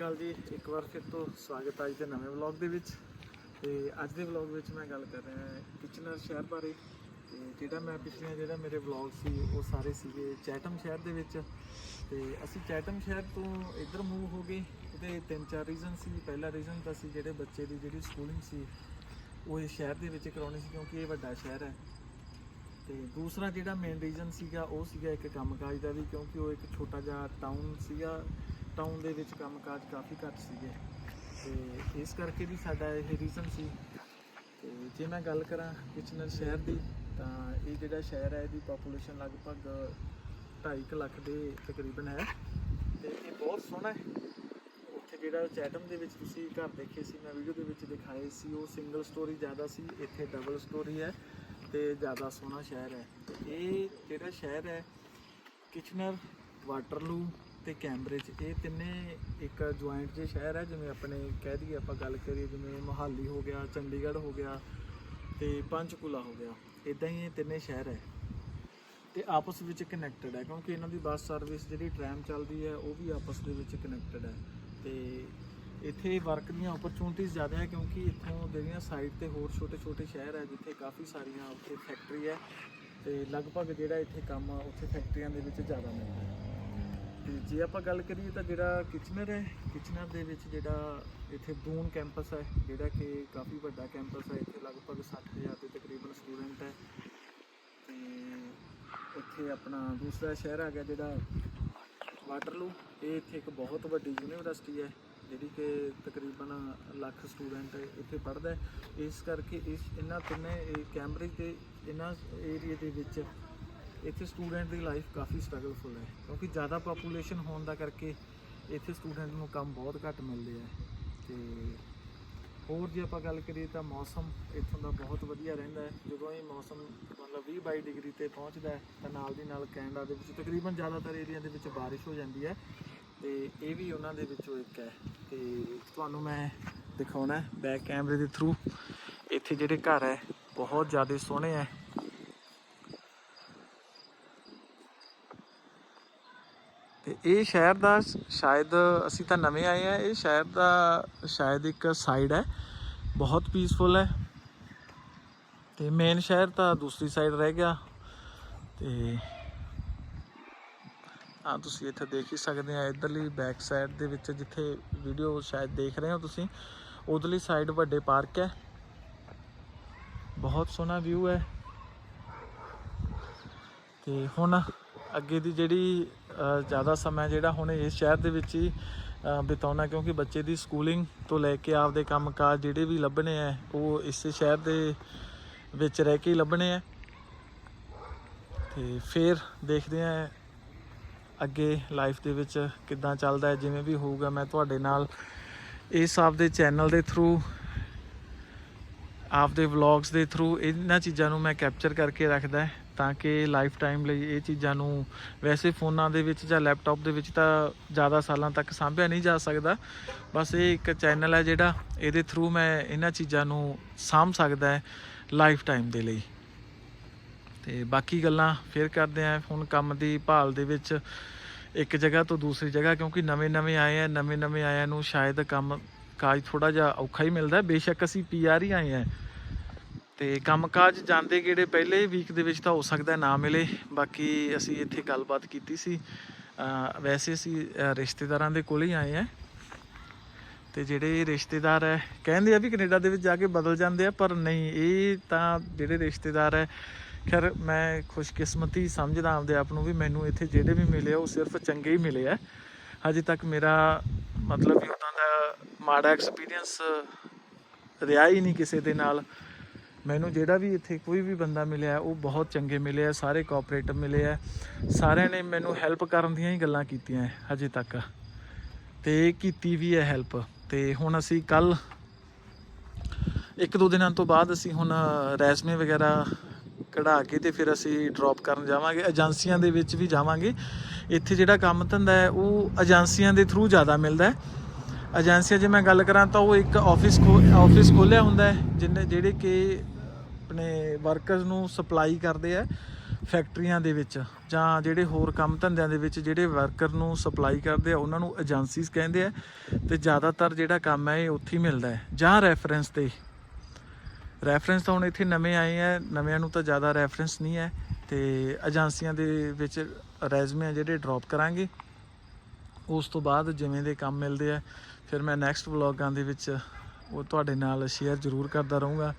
ਅਕਾਲ ਜੀ। ਇੱਕ ਵਾਰ ਫਿਰ ਤੋਂ ਸਵਾਗਤ ਹੈ ਅੱਜ ਦੇ ਨਵੇਂ ਵਲੌਗ ਦੇ ਵਿੱਚ। ਤੇ ਅੱਜ ਦੇ ਵਲੌਗ ਵਿੱਚ ਮੈਂ ਗੱਲ ਕਰ ਰਿਹਾ ਹਾਂ ਕਿਚਨਰ ਸ਼ਹਿਰ ਬਾਰੇ। ਤੇ ਜਿਹੜਾ ਮੈਂ ਪਿਛਲੇ ਜਿਹੜਾ ਮੇਰੇ ਵਲੌਗ ਸੀ, ਉਹ ਸਾਰੇ ਸੀਗੇ ਚੈਟਮ ਸ਼ਹਿਰ ਦੇ ਵਿੱਚ। ਤੇ ਅਸੀਂ ਚੈਟਮ ਸ਼ਹਿਰ ਤੋਂ ਇੱਧਰ ਮੂਵ ਹੋ ਗਏ। ਇਹਦੇ ਤਿੰਨ ਚਾਰ ਰੀਜ਼ਨ ਸੀ। ਪਹਿਲਾ ਰੀਜ਼ਨ ਤਾਂ ਸੀ ਜਿਹੜੇ ਬੱਚੇ ਦੀ ਜਿਹੜੀ ਸਕੂਲਿੰਗ ਸੀ, ਉਹ ਇਹ ਸ਼ਹਿਰ ਦੇ ਵਿੱਚ ਕਰਾਉਣੀ ਸੀ ਕਿਉਂਕਿ ਇਹ ਵੱਡਾ ਸ਼ਹਿਰ ਹੈ। ਤੇ ਦੂਸਰਾ ਜਿਹੜਾ ਮੇਨ ਰੀਜ਼ਨ ਸੀਗਾ, ਉਹ ਸੀਗਾ ਇੱਕ ਕੰਮਕਾਜ ਦਾ ਵੀ, ਕਿਉਂਕਿ ਉਹ ਇੱਕ ਛੋਟਾ ਜਿਹਾ ਟਾਊਨ ਸੀਗਾ। ਟਾਊਨ ਦੇ ਵਿੱਚ ਕੰਮਕਾਜ ਕਾਫੀ ਘੱਟ ਸੀਗੇ। ਤੇ ਇਸ ਕਰਕੇ ਵੀ ਸਾਡਾ ਇਹ ਰੀਜ਼ਨ ਸੀ। ਤੇ ਜੇ ਮੈਂ ਗੱਲ ਕਰਾਂ ਕਿਚਨਰ ਸ਼ਹਿਰ ਦੀ, ਤਾਂ ਇਹ ਜਿਹੜਾ ਸ਼ਹਿਰ ਹੈ, ਇਹਦੀ ਪੋਪੂਲੇਸ਼ਨ ਲਗਭਗ 2.5 ਲੱਖ ਦੇ ਤਕਰੀਬਨ ਹੈ। ਤੇ ਇਹ ਬਹੁਤ ਸੋਹਣਾ ਹੈ। ਉੱਥੇ ਜਿਹੜਾ ਚੈਟਮ ਦੇ ਵਿੱਚ ਤੁਸੀਂ ਘਰ ਦੇਖੇ ਸੀ, ਮੈਂ ਵੀਡੀਓ ਦੇ ਵਿੱਚ ਦਿਖਾਏ ਸੀ, ਉਹ ਸਿੰਗਲ ਸਟੋਰੀ ਜ਼ਿਆਦਾ ਸੀ, ਇੱਥੇ ਡਬਲ ਸਟੋਰੀ ਹੈ ਤੇ ਜ਼ਿਆਦਾ ਸੋਹਣਾ ਸ਼ਹਿਰ ਹੈ। ਇਹ ਜਿਹੜਾ ਸ਼ਹਿਰ ਹੈ, ਕਿਚਨਰ ਵਾਟਰਲੂ ਤੇ ਕੈਂਬਰਿਜ ਇਹ ਤਿੰਨੇ ਇੱਕ ਜੁਆਇੰਟ ਜੇ ਸ਼ਹਿਰ ਹੈ ਜਿਵੇਂ ਆਪਣੇ ਕਹਿ ਦਈਏ ਆਪਾਂ ਗੱਲ ਕਰੀਏ ਜਿਵੇਂ ਮੋਹਾਲੀ ਹੋ ਗਿਆ ਚੰਡੀਗੜ੍ਹ ਹੋ ਗਿਆ ਤੇ ਪੰਚਕੂਲਾ ਹੋ ਗਿਆ। ਇਦਾਂ ਹੀ ਇਹ ਤਿੰਨੇ ਸ਼ਹਿਰ ਹੈ ਤੇ ਆਪਸ ਵਿੱਚ ਕਨੈਕਟਡ ਹੈ ਕਿਉਂਕਿ ਇਹਨਾਂ ਦੀ ਬੱਸ ਸਰਵਿਸ ਜਿਹੜੀ ਟ੍ਰੈਮ ਚੱਲਦੀ ਹੈ ਉਹ ਵੀ ਆਪਸ ਦੇ ਵਿੱਚ ਕਨੈਕਟਡ ਹੈ ਤੇ ਇੱਥੇ ਵਰਕ ਦੀਆਂ ਓਪਰਚੁਨਿਟੀਆਂ ਜ਼ਿਆਦਾ ਹੈ ਕਿਉਂਕਿ ਇੱਥੋਂ ਜਿਹੜੀਆਂ ਸਾਈਡ ਤੇ ਹੋਰ ਛੋਟੇ ਛੋਟੇ ਸ਼ਹਿਰ ਹੈ ਜਿੱਥੇ ਕਾਫੀ ਸਾਰੀਆਂ ਉੱਥੇ ਫੈਕਟਰੀ ਹੈ ਤੇ ਲਗਭਗ ਜਿਹੜਾ ਇੱਥੇ ਕੰਮ ਆ, ਉੱਥੇ ਫੈਕਟਰੀਆਂ ਦੇ ਵਿੱਚ ਜ਼ਿਆਦਾ ਮਿਲਦਾ। ਹੈ ਤੇ ਜੇ ਆਪਾਂ ਗੱਲ ਕਰੀਏ ਤਾਂ ਜਿਹੜਾ ਕਿਚਨਰ ਹੈ, ਕਿਚਨਰ ਦੇ ਵਿੱਚ ਜਿਹੜਾ ਇੱਥੇ ਦੂਨ ਕੈਂਪਸ ਹੈ, ਜਿਹੜਾ ਕਿ ਕਾਫੀ ਵੱਡਾ ਕੈਂਪਸ ਹੈ, ਇੱਥੇ ਲਗਭਗ 60000 ਦੇ ਤਕਰੀਬਨ ਸਟੂਡੈਂਟ ਹੈ। ਤੇ ਇੱਥੇ ਆਪਣਾ ਦੂਸਰਾ ਸ਼ਹਿਰ ਆ ਗਿਆ ਜਿਹੜਾ ਵਾਟਰਲੂ। ਇਹ ਇੱਥੇ ਇੱਕ ਬਹੁਤ ਵੱਡੀ ਯੂਨੀਵਰਸਿਟੀ ਹੈ, ਜਿਹੜੀ ਕਿ ਤਕਰੀਬਨ ਲੱਖ ਸਟੂਡੈਂਟ ਇੱਥੇ ਪੜ੍ਹਦਾ ਇਸ ਕਰਕੇ ਇਸ, ਇਹਨਾਂ ਤਿੰਨੇ ਇਹ ਕੈਂਬਰਿਜ ਦੇ, ਇਹਨਾਂ ਏਰੀਆ ਦੇ ਵਿੱਚ ਇੱਥੇ ਸਟੂਡੈਂਟ ਦੀ ਲਾਈਫ ਕਾਫੀ ਸਟਰਗਲਫੁਲ ਹੈ, ਕਿਉਂਕਿ ਜ਼ਿਆਦਾ ਪੋਪੂਲੇਸ਼ਨ ਹੋਣ ਦਾ ਕਰਕੇ ਇੱਥੇ ਸਟੂਡੈਂਟ ਨੂੰ ਕੰਮ ਬਹੁਤ ਘੱਟ ਮਿਲਦੇ ਆ ਤੇ ਹੋਰ ਜੇ ਆਪਾਂ ਗੱਲ ਕਰੀਏ ਤਾਂ ਮੌਸਮ ਇੱਥੋਂ ਦਾ ਬਹੁਤ ਵਧੀਆ ਰਹਿੰਦਾ ਹੈ। ਜਦੋਂ ਇਹ ਮੌਸਮ ਮਤਲਬ 20 22 ਡਿਗਰੀ ਤੇ ਪਹੁੰਚਦਾ ਹੈ, ਤਾਂ ਨਾਲ ਦੀ ਨਾਲ ਕੈਨੇਡਾ ਦੇ ਵਿੱਚ ਤਕਰੀਬਨ ਜ਼ਿਆਦਾਤਰ ਏਰੀਆ ਦੇ ਵਿੱਚ ਬਾਰਿਸ਼ ਹੋ ਜਾਂਦੀ ਹੈ ਤੇ ਇਹ ਵੀ ਉਹਨਾਂ ਦੇ ਵਿੱਚੋਂ ਇੱਕ ਹੈ। ਤੇ ਤੁਹਾਨੂੰ ਮੈਂ ਦਿਖਾਉਣਾ ਬੈਕ ਕੈਮਰੇ ਦੇ ਥਰੂ ਇੱਥੇ ਜਿਹੜੇ ਘਰ ਹੈ, ਬਹੁਤ ਜ਼ਿਆਦਾ ਸੋਹਣੇ ਹੈ ਤੇ ਇਹ ਸ਼ਹਿਰ ਦਾ ਸ਼ਾਇਦ ਅਸੀਂ ਤਾਂ ਨਵੇਂ ਆਏ ਆ, ਇਹ ਸ਼ਹਿਰ ਦਾ ਸ਼ਾਇਦ ਇੱਕ ਸਾਈਡ ਹੈ, ਬਹੁਤ ਪੀਸਫੁਲ ਹੈ। ਤੇ ਮੇਨ ਸ਼ਹਿਰ ਤਾਂ ਦੂਸਰੀ ਸਾਈਡ ਰਹਿ ਗਿਆ। ਤੇ ਆ ਤੁਸੀਂ ਇੱਥੇ ਦੇਖ ਹੀ ਸਕਦੇ ਆ, ਇਧਰਲੀ ਬੈਕ ਸਾਈਡ ਦੇ ਵਿੱਚ ਜਿੱਥੇ ਵੀਡੀਓ ਸ਼ਾਇਦ ਦੇਖ ਰਹੇ ਹੋ ਤੁਸੀਂ, ਉਧਰਲੀ ਸਾਈਡ ਵੱਡੇ ਪਾਰਕ ਹੈ। ਬਹੁਤ ਸੋਹਣਾ ਵਿਊ ਹੈ। ਤੇ ਹੁਣ ਅੱਗੇ ਦੀ ਜਿਹੜੀ ਜ਼ਿਆਦਾ ਸਮਾਂ ਜਿਹੜਾ ਹੁਣ ਇਸ ਸ਼ਹਿਰ ਦੇ ਵਿੱਚ ਹੀ ਬਿਤਾਉਣਾ, ਕਿਉਂਕਿ ਬੱਚੇ ਦੀ ਸਕੂਲਿੰਗ ਤੋਂ ਲੈ ਕੇ ਆਪਦੇ ਕੰਮਕਾਜ ਜਿਹੜੇ ਵੀ ਲੱਭਣੇ ਆ ਉਹ ਇਸੇ ਸ਼ਹਿਰ ਦੇ ਵਿੱਚ ਰਹਿ ਕੇ ਹੀ ਲੱਭਣੇ ਆ ਤੇ ਫਿਰ ਦੇਖਦੇ ਆ ਅੱਗੇ ਲਾਈਫ ਦੇ ਵਿੱਚ ਕਿੱਦਾਂ ਚੱਲਦਾ ਹੈ, ਜਿਵੇਂ ਵੀ ਹੋਊਗਾ, ਮੈਂ ਤੁਹਾਡੇ ਨਾਲ ਇਸ ਆਪਦੇ ਚੈਨਲ ਦੇ ਥਰੂ ਆਪਦੇ ਵਲੌਗਸ ਦੇ ਥਰੂ ਇਹਨਾਂ ਚੀਜ਼ਾਂ ਨੂੰ ਮੈਂ ਕੈਪਚਰ ਕਰਕੇ ਰੱਖਦਾ ਤਾਂ ਕਿ ਲਾਈਫ ਟਾਈਮ ਲਈ ਇਹ ਚੀਜ਼ਾਂ ਨੂੰ ਵੈਸੇ ਫੋਨਾਂ ਦੇ ਵਿੱਚ ਜਾਂ ਲੈਪਟਾਪ ਦੇ ਵਿੱਚ ਤਾਂ ਜ਼ਿਆਦਾ ਸਾਲਾਂ ਤੱਕ ਸਾਂਭਿਆ ਨਹੀਂ ਜਾ ਸਕਦਾ। ਬਸ ਇਹ ਇੱਕ ਚੈਨਲ ਹੈ ਜਿਹੜਾ ਇਹਦੇ ਥਰੂ ਮੈਂ ਇਹਨਾਂ ਚੀਜ਼ਾਂ ਨੂੰ ਸਾਂਭ ਸਕਦਾ ਹੈ ਲਾਈਫ ਟਾਈਮ ਦੇ ਲਈ। ਤੇ ਬਾਕੀ ਗੱਲਾਂ ਫਿਰ ਕਰਦੇ ਆਂ ਹੁਣ ਕੰਮ ਦੀ ਭਾਲ ਦੇ ਵਿੱਚ ਇੱਕ ਜਗ੍ਹਾ ਤੋਂ ਦੂਸਰੀ ਜਗ੍ਹਾ ਕਿਉਂਕਿ ਨਵੇਂ-ਨਵੇਂ ਆਏ ਆ ਨਵੇਂ-ਨਵੇਂ ਆਇਆਂ ਨੂੰ ਸ਼ਾਇਦ ਕੰਮ ਕਾਜ ਥੋੜਾ ਜਿਹਾ ਔਖਾ ਹੀ ਮਿਲਦਾ ਬੇਸ਼ੱਕ ਅਸੀਂ ਪੀਆਰ ਹੀ ਆਏ ਆ ਤੇ ਕੰਮਕਾਜ ਜਾਂਦੇ ਗੇੜੇ ਪਹਿਲੇ ਵੀਕ ਦੇ ਵਿੱਚ ਤਾਂ ਹੋ ਸਕਦਾ ਨਾ ਮਿਲੇ। ਬਾਕੀ ਅਸੀਂ ਇੱਥੇ ਗੱਲਬਾਤ ਕੀਤੀ ਸੀ। ਵੈਸੇ ਅਸੀਂ ਰਿਸ਼ਤੇਦਾਰਾਂ ਦੇ ਕੋਲ ਹੀ ਆਏ ਆ ਤੇ ਜਿਹੜੇ ਰਿਸ਼ਤੇਦਾਰ ਹੈ, ਕਹਿੰਦੇ ਆ ਵੀ ਕੈਨੇਡਾ ਦੇ ਵਿੱਚ ਜਾ ਕੇ ਬਦਲ ਜਾਂਦੇ ਆ, ਪਰ ਨਹੀਂ, ਇਹ ਤਾਂ ਜਿਹੜੇ ਰਿਸ਼ਤੇਦਾਰ ਹੈ, ਖੈਰ ਮੈਂ ਖੁਸ਼ਕਿਸਮਤੀ ਸਮਝਦਾ ਆਪਦੇ ਆਪ ਨੂੰ ਵੀ ਮੈਨੂੰ ਇੱਥੇ ਜਿਹੜੇ ਵੀ ਮਿਲੇ ਆ, ਉਹ ਸਿਰਫ ਚੰਗੇ ਹੀ ਮਿਲੇ ਆ। ਹਜੇ ਤੱਕ ਮੇਰਾ ਮਤਲਬ ਵੀ ਉਦਾਂ ਦਾ ਮਾੜਾ ਐਕਸਪੀਰੀਅੰਸ ਰਿਹਾ ਹੀ ਨਹੀਂ ਕਿਸੇ ਦੇ ਨਾਲ। ਮੈਨੂੰ ਜਿਹੜਾ ਵੀ ਇੱਥੇ ਕੋਈ ਵੀ ਬੰਦਾ ਮਿਲਿਆ, ਉਹ ਬਹੁਤ ਚੰਗੇ ਮਿਲੇ ਆ, ਸਾਰੇ ਕੋਆਪਰੇਟਿਵ ਮਿਲੇ ਆ। ਸਾਰਿਆਂ ਨੇ ਮੈਨੂੰ ਹੈਲਪ ਕਰਨ ਦੀਆਂ ਹੀ ਗੱਲਾਂ ਕੀਤੀਆਂ ਹਜੇ ਤੱਕ। ਤੇ ਕੀਤੀ ਵੀ ਹੈ ਹੈਲਪ ਤੇ ਹੁਣ ਅਸੀਂ ਕੱਲ ਇੱਕ ਦੋ ਦਿਨਾਂ ਤੋਂ ਬਾਅਦ ਅਸੀਂ ਹੁਣ ਰੈਸਮੇ ਵਗੈਰਾ ਕਢਾ ਕੇ ਤੇ ਫਿਰ ਅਸੀਂ ਡ੍ਰੌਪ ਕਰਨ ਜਾਵਾਂਗੇ। ਏਜੰਸੀਆਂ ਦੇ ਵਿੱਚ ਵੀ ਜਾਵਾਂਗੇ। ਇੱਥੇ ਜਿਹੜਾ ਕੰਮ ਧੰਦਾ ਹੈ, ਉਹ ਏਜੰਸੀਆਂ ਦੇ ਥਰੂ ਜ਼ਿਆਦਾ ਮਿਲਦਾ ਹੈ। ਏਜੰਸੀਆਂ ਜੇ ਮੈਂ ਗੱਲ ਕਰਾਂ ਤਾਂ ਉਹ ਇੱਕ ਆਫਿਸ ਆਫਿਸ ਖੋਲਿਆ ਹੁੰਦਾ ਹੈ ਜਿੰਨੇ ਜਿਹੜੇ ਕਿ ਆਪਣੇ ਵਰਕਰਸ ਨੂੰ ਸਪਲਾਈ ਕਰਦੇ ਆ ਫੈਕਟਰੀਆਂ ਦੇ ਵਿੱਚ ਜਾਂ ਜਿਹੜੇ ਹੋਰ ਕੰਮ ਧੰਦਿਆਂ ਦੇ ਵਿੱਚ ਜਿਹੜੇ ਵਰਕਰ ਨੂੰ ਸਪਲਾਈ ਕਰਦੇ ਆ, ਉਹਨਾਂ ਨੂੰ ਏਜੰਸੀਜ਼ ਕਹਿੰਦੇ ਆ ਤੇ ਜ਼ਿਆਦਾਤਰ ਜਿਹੜਾ ਕੰਮ ਹੈ ਇਹ ਉੱਥੇ ਹੀ ਮਿਲਦਾ ਹੈ। ਜਾਂ ਰੈਫਰੈਂਸ ਤੇ ਰੈਫਰੈਂਸ ਤਾਂ ਹੁਣ ਇੱਥੇ ਨਵੇਂ ਆਏ ਆ, ਨਵਿਆਂ ਨੂੰ ਤਾਂ ਜ਼ਿਆਦਾ ਰੈਫਰੈਂਸ ਨਹੀਂ ਹੈ ਤੇ ਏਜੰਸੀਆਂ ਦੇ ਵਿੱਚ ਰੈਜ਼ਮੇ ਆ ਜਿਹੜੇ ਡ੍ਰੌਪ ਕਰਾਂਗੇ। ਉਸ ਤੋਂ ਬਾਅਦ ਜਿਵੇਂ ਦੇ ਕੰਮ ਮਿਲਦੇ ਆ, ਫਿਰ ਮੈਂ ਨੈਕਸਟ ਵਲੌਗਾਂ ਦੇ ਵਿੱਚ ਉਹ ਤੁਹਾਡੇ ਨਾਲ ਸ਼ੇਅਰ ਜ਼ਰੂਰ ਕਰਦਾ ਰਹੂੰਗਾ।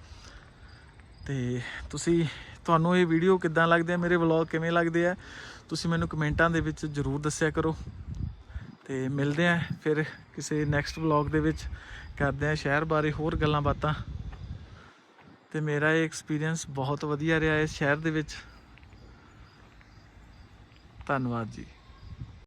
ਤੇ ਤੁਸੀਂ, ਤੁਹਾਨੂੰ ਇਹ ਵੀਡੀਓ ਕਿੱਦਾਂ ਲੱਗਦੇ ਆ, ਮੇਰੇ ਵਲੌਗ ਕਿਵੇਂ ਲੱਗਦੇ ਆ, ਤੁਸੀਂ ਮੈਨੂੰ ਕਮੈਂਟਾਂ ਦੇ ਵਿੱਚ ਜ਼ਰੂਰ ਦੱਸਿਆ ਕਰੋ। ਤੇ ਮਿਲਦੇ ਆ ਫਿਰ ਕਿਸੇ ਨੈਕਸਟ ਵਲੌਗ ਦੇ ਵਿੱਚ। ਕਰਦੇ ਆ ਸ਼ਹਿਰ ਬਾਰੇ ਹੋਰ ਗੱਲਾਂ ਬਾਤਾਂ। ਤੇ ਮੇਰਾ ਇਹ ਐਕਸਪੀਰੀਅੰਸ ਬਹੁਤ ਵਧੀਆ ਰਿਹਾ ਇਸ ਸ਼ਹਿਰ ਦੇ ਵਿੱਚ। ਧੰਨਵਾਦ ਜੀ।